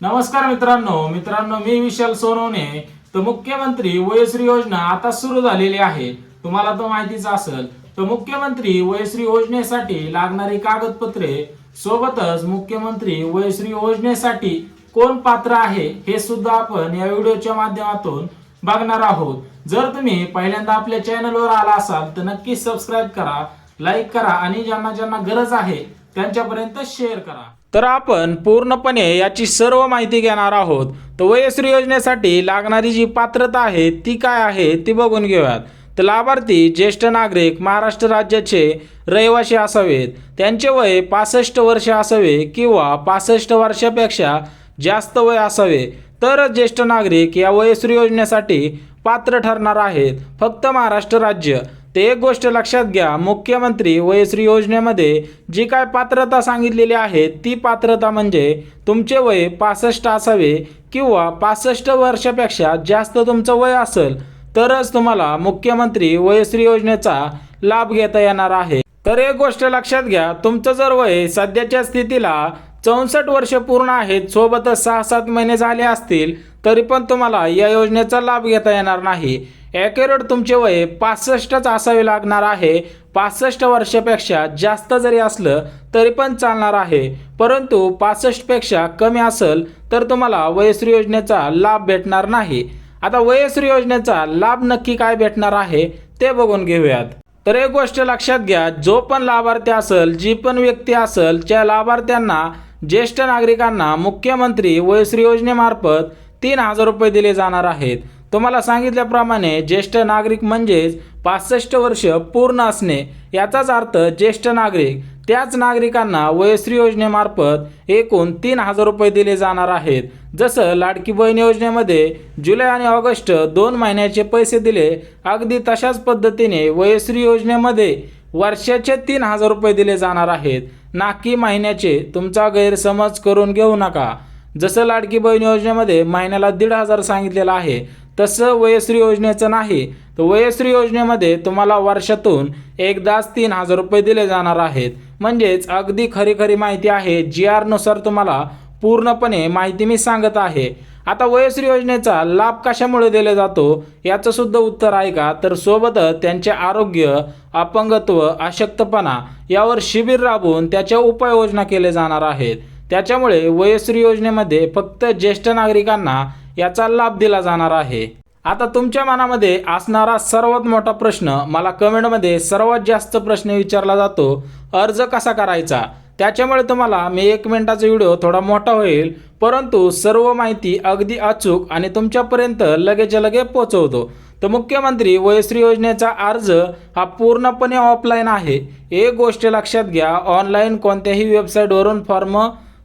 नमस्कार मित्रांनो मित्रांनो मी विशाल सोनवणे. तर मुख्यमंत्री वयश्री योजना आता सुरू झालेली आहे. तुम्हाला तर माहितीच असेल तर मुख्यमंत्री वयश्री योजनेसाठी लागणारी कागदपत्रे सोबतच मुख्यमंत्री वयश्री योजनेसाठी कोण पात्र आहे हे सुद्धा आपण या व्हिडिओच्या माध्यमातून बघणार आहोत. जर तुम्ही पहिल्यांदा आपल्या चॅनलवर आला असाल तर नक्की सबस्क्राईब करा लाईक करा आणि ज्यांना ज्यांना गरज आहे त्यांच्यापर्यंत शेअर करा. तर आपण पूर्णपणे याची सर्व माहिती घेणार आहोत. तर वयश्री योजनेसाठी लागणारी जी पात्रता आहे ती काय आहे ती बघून घेऊयात. तर लाभार्थी ज्येष्ठ नागरिक महाराष्ट्र राज्याचे रहिवासी असावेत. त्यांचे वय पासष्ट वर्ष असावे किंवा पासष्ट वर्षापेक्षा जास्त वय असावे. तरच ज्येष्ठ नागरिक या वयश्री योजनेसाठी पात्र ठरणार आहेत. फक्त महाराष्ट्र राज्य. ते एक गोष्ट लक्षात घ्या. मुख्यमंत्री वयश्री योजनेमध्ये जी काय पात्रता सांगितलेली आहे ती पात्रता म्हणजे तुमचे वय पासष्ट असावे किंवा पासष्ट वर्षापेक्षा जास्त तुमचं वय असेल तरच तुम्हाला मुख्यमंत्री वयश्री योजनेचा लाभ घेता येणार आहे. तर एक गोष्ट लक्षात घ्या तुमचं जर वय सध्याच्या स्थितीला चौसष्ट वर्ष पूर्ण आहेत सोबतच सहा सात महिने झाले असतील तरी पण तुम्हाला या योजनेचा लाभ घेता येणार नाही. ॲक्युरेट तुमचे वय पासष्टच असावे लागणार आहे. पासष्ट वर्षापेक्षा जास्त जरी असलं तरी पण चालणार आहे. परंतु पासष्टपेक्षा कमी असेल तर तुम्हाला वयश्री योजनेचा लाभ भेटणार नाही. आता वयश्री योजनेचा लाभ नक्की काय भेटणार आहे ते बघून घेऊयात. तर एक गोष्ट लक्षात घ्या जो पण लाभार्थी असेल जी पण व्यक्ती असेल त्या लाभार्थ्यांना ज्येष्ठ नागरिकांना मुख्यमंत्री वयश्री योजनेमार्फत तीन हजार रुपये दिले जाणार आहेत. तुम्हाला सांगितल्याप्रमाणे ज्येष्ठ नागरिक म्हणजेच पासष्ट वर्ष पूर्ण असणे याचाच अर्थ ज्येष्ठ नागरिक त्याच नागरिकांना वयश्री योजनेमार्फत एकूण तीन हजार रुपये दिले जाणार आहेत. जसं लाडकी बहीण योजनेमध्ये जुलै आणि ऑगस्ट दोन महिन्याचे पैसे दिले अगदी तशाच पद्धतीने वयश्री योजनेमध्ये वर्षाचे तीन हजार रुपये दिले जाणार आहेत. ना की महिन्याचे तुमचा गैरसमज करून घेऊ नका. जसं लाडकी बहीण योजनेमध्ये महिन्याला दीड हजार सांगितलेलं आहे तसं वयश्री योजनेचं नाही. तर वयश्री योजनेमध्ये तुम्हाला वर्षातून एकदाच तीन हजार रुपये दिले जाणार आहेत. म्हणजेच अगदी खरी खरी माहिती आहे जी आरनुसार तुम्हाला पूर्णपणे माहिती मी सांगत आहे. आता वयश्री योजनेचा लाभ कशामुळे दिला जातो याचं सुद्धा उत्तर आहे का? तर सोबतच त्यांचे आरोग्य अपंगत्व अशक्तपणा यावर शिबिर राबवून त्याच्या उपाययोजना केले जाणार आहेत. त्याच्यामुळे वयश्री योजनेमध्ये फक्त ज्येष्ठ नागरिकांना याचा लाभ दिला जाणार आहे. आता तुमच्या मनामध्ये असणारा सर्वात मोठा प्रश्न मला कमेंटमध्ये सर्वात जास्त प्रश्न विचारला जातो अर्ज कसा करायचा? त्याच्यामुळे तुम्हाला मी एक मिनिटाचा व्हिडिओ थोडा मोठा होईल परंतु सर्व माहिती अगदी अचूक आणि तुमच्यापर्यंत लगेच लगे पोचवतो तर मुख्यमंत्री वयश्री योजनेचा अर्ज हा पूर्णपणे ऑफलाईन आहे. एक गोष्ट लक्षात घ्या ऑनलाईन कोणत्याही वेबसाईटवरून फॉर्म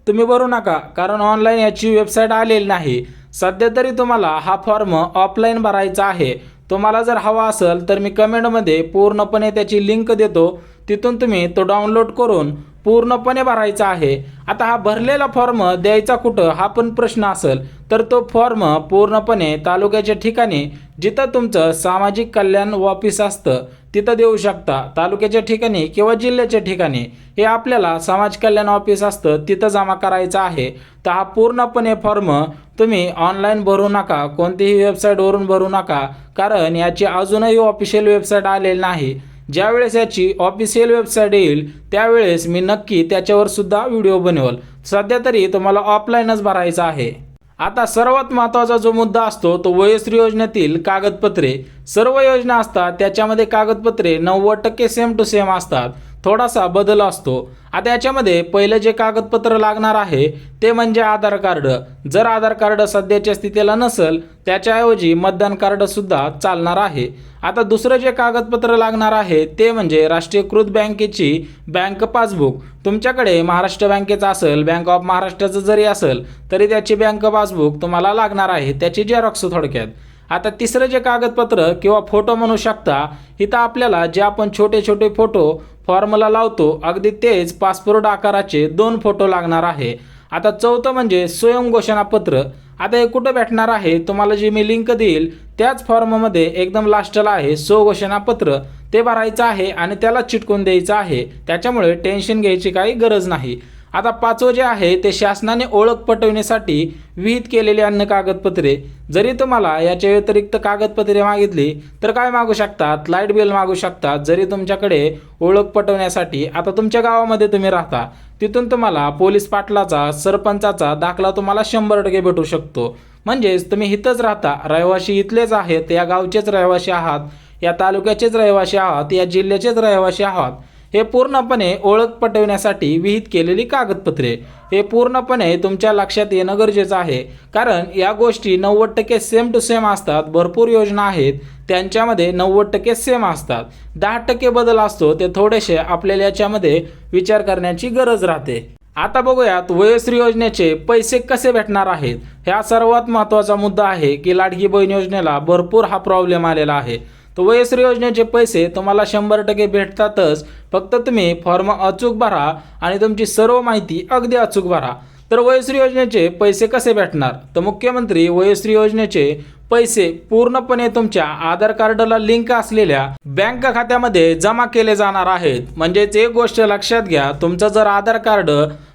तुम्ही भरू नका कारण ऑनलाईन याची वेबसाईट आलेली नाही. सध्या तरी तुम्हाला हा फॉर्म ऑफलाईन भरायचा आहे. तुम्हाला जर हवा असेल तर मी कमेंटमध्ये पूर्णपणे त्याची लिंक देतो. तिथून तुम्ही तो डाउनलोड करून पूर्णपणे भरायचा आहे. आता हा भरलेला फॉर्म द्यायचा कुठं हा पण प्रश्न असेल. तर तो फॉर्म पूर्णपणे तालुक्याच्या ठिकाणी जिथं तुमचं सामाजिक कल्याण ऑफिस असतं तिथं देऊ शकता. तालुक्याच्या ठिकाणी किंवा जिल्ह्याच्या ठिकाणी हे आपल्याला समाज कल्याण ऑफिस असतं तिथं जमा करायचं आहे. तर हा पूर्णपणे फॉर्म तुम्ही ऑनलाईन भरू नका कोणतीही वेबसाईटवरून भरू नका कारण याची अजूनही ऑफिशियल वेबसाईट आलेली नाही. ज्यावेळेस याची ऑफिशियल वेबसाईट येईल त्यावेळेस मी नक्की त्याच्यावर सुद्धा व्हिडिओ बनवेल. सध्या तरी तुम्हाला ऑफलाईनच भरायचा आहे. आता सर्वात महत्त्वाचा जो मुद्दा असतो तो वयश्री योजनेतील कागदपत्रे. सर्व योजना असतात त्याच्यामध्ये कागदपत्रे नव्वद टक्के सेम टू सेम असतात. थोडासा बदल असतो. आता याच्यामध्ये पहिलं जे कागदपत्र लागणार आहे ते म्हणजे आधार कार्ड. जर आधार कार्ड सध्याच्या स्थितीला नसेल त्याच्याऐवजी मतदान कार्डसुद्धा चालणार आहे. आता दुसरं जे कागदपत्र लागणार आहे ते म्हणजे राष्ट्रीयकृत बँकेची बँक पासबुक. तुमच्याकडे महाराष्ट्र बँकेचं असेल बँक ऑफ महाराष्ट्राचं जरी असेल तरी त्याची बँक पासबुक तुम्हाला लागणार आहे त्याची झेरॉक्स थोडक्यात. आता तिसरं जे कागदपत्र किंवा फोटो म्हणू शकता इथं आपल्याला जे आपण छोटे छोटे फोटो फॉर्मला लावतो. अगदी तेच पासपोर्ट आकाराचे दोन फोटो लागणार आहे. आता चौथं म्हणजे स्वयं घोषणापत्र आता हे कुठं भेटणार आहे? तुम्हाला जी मी लिंक देईल त्याच फॉर्ममध्ये एकदम लास्टला आहे सो घोषणापत्र ते भरायचं आहे आणि त्याला चिटकून द्यायचं आहे. त्याच्यामुळे टेन्शन घ्यायची काही गरज नाही. आता पाचवं जे आहे ते शासनाने ओळख पटवण्यासाठी विहित केलेली अन्य कागदपत्रे. जरी तुम्हाला याच्या व्यतिरिक्त कागदपत्रे मागितली तर काय मागू शकतात? लाइट बिल मागू शकतात. जरी तुमच्याकडे ओळख पटवण्यासाठी आता तुमच्या गावामध्ये तुम्ही राहता तिथून तुम्हाला पोलीस पाटलाचा सरपंचाचा दाखला तुम्हाला शंभर टक्के भेटू शकतो. म्हणजेच तुम्ही इथंच राहता. रहिवासी इथलेच आहेत या गावचेच रहिवासी आहात या तालुक्याचेच रहिवासी आहात या जिल्ह्याचेच रहिवासी आहात. हे पूर्णपणे ओळख पटवण्यासाठी विहित केलेली कागदपत्रे. हे पूर्णपणे तुमच्या लक्षात येणं गरजेचं आहे. कारण या गोष्टी नव्वद टक्के सेम टू सेम असतात. भरपूर योजना आहेत. त्यांच्यामध्ये नव्वद टक्के सेम असतात. दहा टक्के बदल असतो ते थोडेसे आपल्याला याच्यामध्ये विचार करण्याची गरज राहते. आता बघूयात वयोश्री योजनेचे पैसे कसे भेटणार आहेत? ह्या सर्वात महत्त्वाचा मुद्दा आहे की लाडकी बहीण योजनेला भरपूर हा प्रॉब्लेम आलेला आहे. तर वयश्री योजनेचे पैसे तुम्हाला शंभर टक्के भेटतातच. फक्त तुम्ही फॉर्म अचूक भरा आणि तुमची सर्व माहिती अगदी अचूक भरा. तर वयश्री योजनेचे पैसे कसे भेटणार? तर मुख्यमंत्री वयश्री योजनेचे पैसे पूर्णपणे तुमच्या आधार कार्डला लिंक असलेल्या बँक खात्यामध्ये जमा केले जाणार आहेत. म्हणजेच एक गोष्ट लक्षात घ्या तुमचं जर आधार कार्ड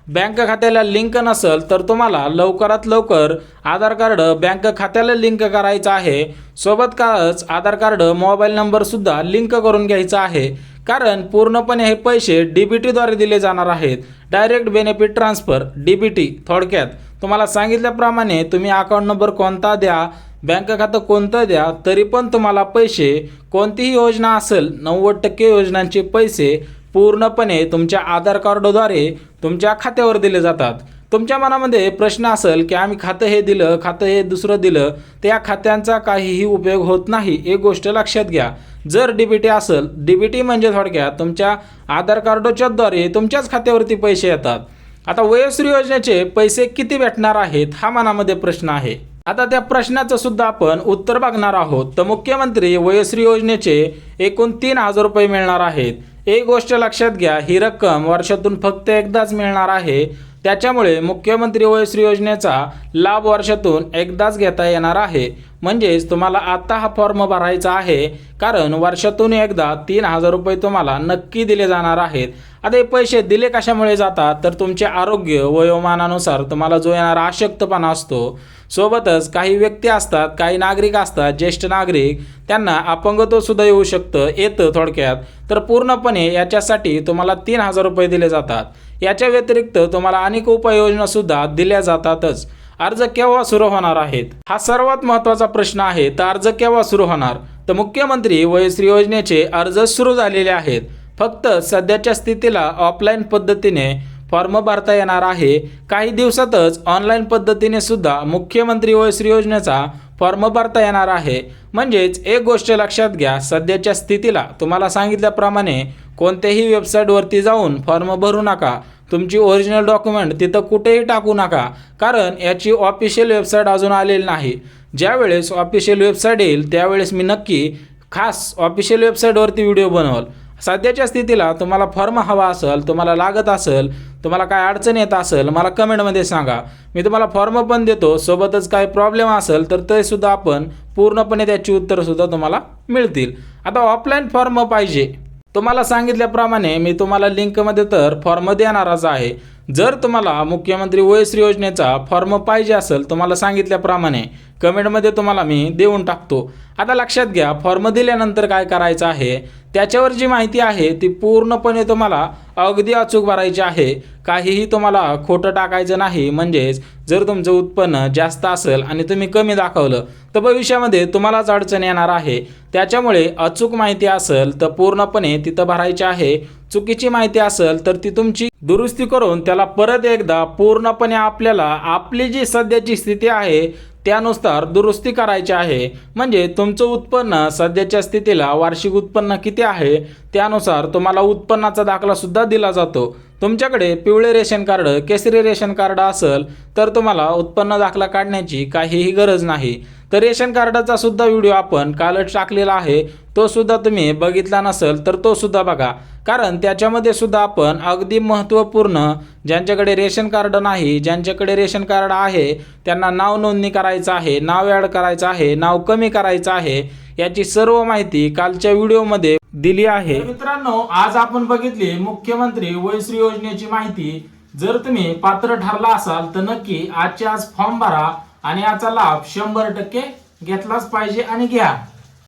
बँक खात्याला लिंक नसेल तर तुम्हाला लवकरात लवकर आधार कार्ड बँक खात्याला लिंक करायचं आहे. सोबत काच आधार कार्ड मोबाईल नंबरसुद्धा लिंक करून घ्यायचा आहे. कारण पूर्णपणे हे पैसे डी बी टीद्वारे दिले जाणार आहेत. Direct benefit transfer D B T थोडक्यात. तुम्हाला सांगितल्याप्रमाणे तुम्ही अकाउंट नंबर कोणता द्या बँक खातं कोणतं द्या तरी पण तुम्हाला पैसे कोणतीही योजना असेल नव्वद टक्के योजनांचे पैसे पूर्णपणे तुमच्या आधार कार्डद्वारे तुमच्या खात्यावर दिले जातात. तुमच्या मनामध्ये प्रश्न असेल की आम्ही खातं हे दिलं खातं हे दुसरं दिलं त्या खात्यांचा काहीही उपयोग होत नाही. एक गोष्ट लक्षात घ्या. जर डी बी टी असेल डी बी टी म्हणजे थोडक्यात तुमच्या आधार कार्डच्याद्वारे तुमच्याच खात्यावरती पैसे येतात. आता वयश्री योजनेचे पैसे किती भेटणार आहेत हा मनामध्ये प्रश्न आहे. आता त्या प्रश्नाचं सुद्धा आपण उत्तर बघणार आहोत. तर मुख्यमंत्री वयश्री योजनेचे एकूण तीन हजार रुपये मिळणार आहेत. एक गोष्ट लक्षात घ्या ही रक्कम वर्षातून फक्त एकदाच मिळणार आहे. त्याच्यामुळे मुख्यमंत्री वयश्री योजनेचा लाभ वर्षातून एकदाच घेता येणार आहे. म्हणजेच तुम्हाला आता हा फॉर्म भरायचा आहे. कारण वर्षातून एकदा तीन हजार रुपये तुम्हाला नक्की दिले जाणार आहेत. आता हे पैसे दिले कशामुळे जातात? तर तुमचे आरोग्य वयोमानानुसार तुम्हाला जो येणारा अशक्तपणा असतो सोबतच काही व्यक्ती असतात काही नागरिक असतात ज्येष्ठ नागरिक त्यांना अपंगत्व सुद्धा येऊ शकतं येतं थोडक्यात. तर पूर्णपणे याच्यासाठी तुम्हाला तीन हजार रुपये दिले जातात. याच्या व्यतिरिक्त तुम्हाला अनेक उपाययोजना सुद्धा दिल्या जातातच. अर्ज केव्हा सुरू होणार आहेत? हा सर्वात महत्त्वाचा प्रश्न आहे. तर अर्ज केव्हा सुरू होणार? तर मुख्यमंत्री वयश्री योजनेचे अर्ज सुरू झालेले आहेत. फक्त सध्याच्या स्थितीला ऑफलाईन पद्धतीने फॉर्म भरता येणार आहे. काही दिवसातच ऑनलाईन पद्धतीने सुद्धा मुख्यमंत्री वयश्री योजनेचा फॉर्म भरता येणार आहे. म्हणजेच एक गोष्ट लक्षात घ्या सध्याच्या स्थितीला तुम्हाला सांगितल्याप्रमाणे कोणत्याही वेबसाईटवरती जाऊन फॉर्म भरू नका. तुमची ओरिजिनल डॉक्युमेंट तिथं कुठेही टाकू नका कारण याची ऑफिशियल वेबसाईट अजून आलेली नाही. ज्यावेळेस ऑफिशियल वेबसाईट येईल त्यावेळेस मी नक्की खास ऑफिशियल वेबसाईटवरती व्हिडिओ बनवल. सध्याच्या स्थितीला तुम्हाला फॉर्म हवा असेल तुम्हाला लागत असेल तुम्हाला काय अडचण येत असेल मला कमेंटमध्ये सांगा. मी तुम्हाला फॉर्म पण देतो सोबतच काय प्रॉब्लेम असेल तर ते सुद्धा आपण पूर्णपणे त्याची उत्तरंसुद्धा तुम्हाला मिळतील. आता ऑफलाईन फॉर्म पाहिजे. तुम्हाला सांगितल्याप्रमाणे मी तुम्हाला लिंकमध्ये तर फॉर्म देणारच आहे. जर तुम्हाला मुख्यमंत्री वयश्री योजनेचा फॉर्म पाहिजे असेल तुम्हाला सांगितल्याप्रमाणे कमेंटमध्ये तुम्हाला मी देऊन टाकतो. आता लक्षात घ्या फॉर्म दिल्यानंतर काय करायचं आहे? त्याच्यावर जी माहिती आहे ती पूर्णपणे तुम्हाला अगदी अचूक भरायची आहे. काहीही तुम्हाला खोटं टाकायचं नाही म्हणजेच जर तुमचं उत्पन्न जास्त असेल आणि तुम्ही कमी दाखवलं तर भविष्यामध्ये तुम्हालाच अडचण येणार आहे. त्याच्यामुळे अचूक माहिती असेल तर पूर्णपणे तिथं भरायची आहे. चुकीची माहिती असेल तर ती तुमची दुरुस्ती करून त्याला परत एकदा पूर्णपणे आपल्याला आपली जी सध्याची स्थिती आहे त्यानुसार दुरुस्ती करायची आहे. म्हणजे तुमचं उत्पन्न सध्याच्या स्थितीला वार्षिक उत्पन्न किती आहे त्यानुसार तुम्हाला उत्पन्नाचा दाखलासुद्धा दिला जातो. तुमच्याकडे पिवळे रेशन कार्ड केसरी रेशन कार्ड असेल तर तुम्हाला उत्पन्न दाखला काढण्याची काहीही गरज नाही. तर रेशन कार्डाचा सुद्धा व्हिडिओ आपण काल टाकलेला आहे. तो सुद्धा तुम्ही बघितला नसेल तर तो सुद्धा बघा. कारण त्याच्यामध्ये सुद्धा आपण अगदी महत्त्वपूर्ण ज्यांच्याकडे रेशन कार्ड नाही ज्यांच्याकडे रेशन कार्ड आहे त्यांना नाव नोंदणी करायचं आहे नाव ॲड करायचं आहे नाव कमी करायचं आहे याची सर्व माहिती कालच्या व्हिडिओमध्ये दिली आहे. मित्रांनो आज आपण बघितली मुख्यमंत्री वयश्री योजनेची माहिती. जर तुम्ही पात्र ठरला असाल तर नक्की आजच्या आज फॉर्म भरा. आणि याचा लाभ शंभर टक्के घेतलाच पाहिजे आणि घ्या.